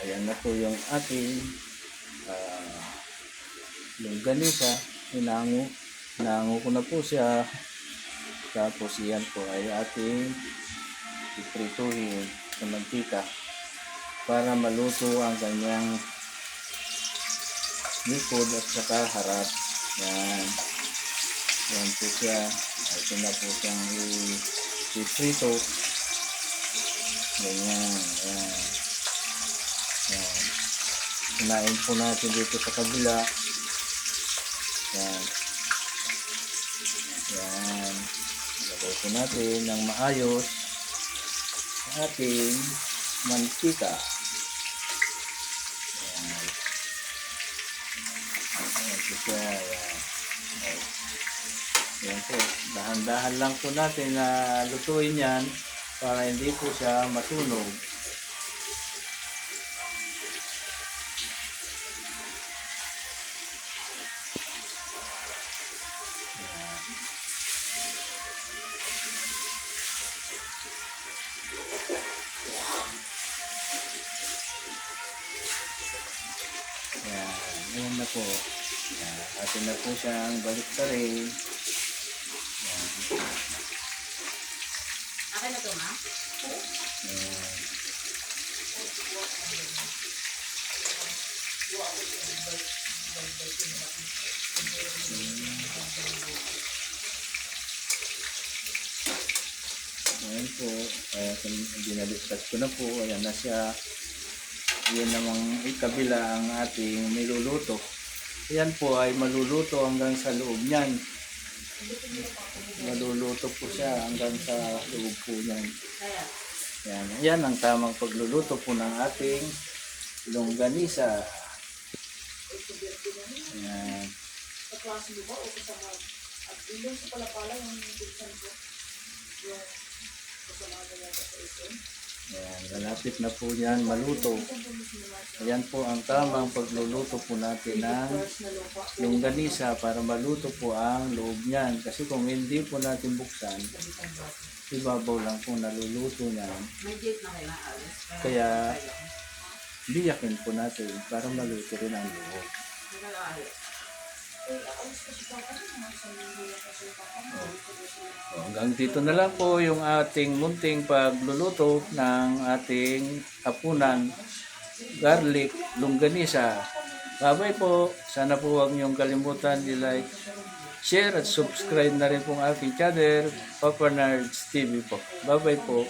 ayan na po yung ating uh, longganisa. Hinango. Hinango ko na po siya. Tapos yan po ay ating iprituhin sa mantika para maluto ang kanyang likod at saka harap. Yan. Yan po siya. Ito na po siyang iprito. Ganyan. Yan. Yan. Kunain po natin dito sa kabila. Yan. Yan. Ilagay po natin ng maayos ang ating mantika. Yan. Ayan po siya. Yan. Yan po. Dahan-dahan lang po natin na lutuin yan para hindi po siya masunog. Ayan na po. Yan. Atin na po siyang balik sa rin. Yan. Akin na to, ma? Yan. Ayan po. Kaya kung binaliktad ko na po, ayan na siya. Yan namang ikabila ang ating niluluto. Yan po ay maluluto hanggang sa loob niyan. Maluluto po siya hanggang sa loob po niyan. Yan, yan ang tamang pagluluto po ng ating longganisa. Yan. sa mo ba o sa mga at yung sa palapala yung buksan ko yung kasama nila sa isin. Yan, malapit na po yan maluto. Ayan po ang tamang pagluluto po natin ng longganisa para maluto po ang loob niyan. Kasi kung hindi po natin buksan, ibabaw lang po naluluto niyan. Kaya biyakin po natin para maluto rin ang loob. So, hanggang dito na lang po yung ating munting pagluluto ng ating hapunan garlic longganisa. Babay po. Sana po huwag niyong kalimutan i-like, share at subscribe na rin po ang aking channel, Papa Nerds TV po. Babay po.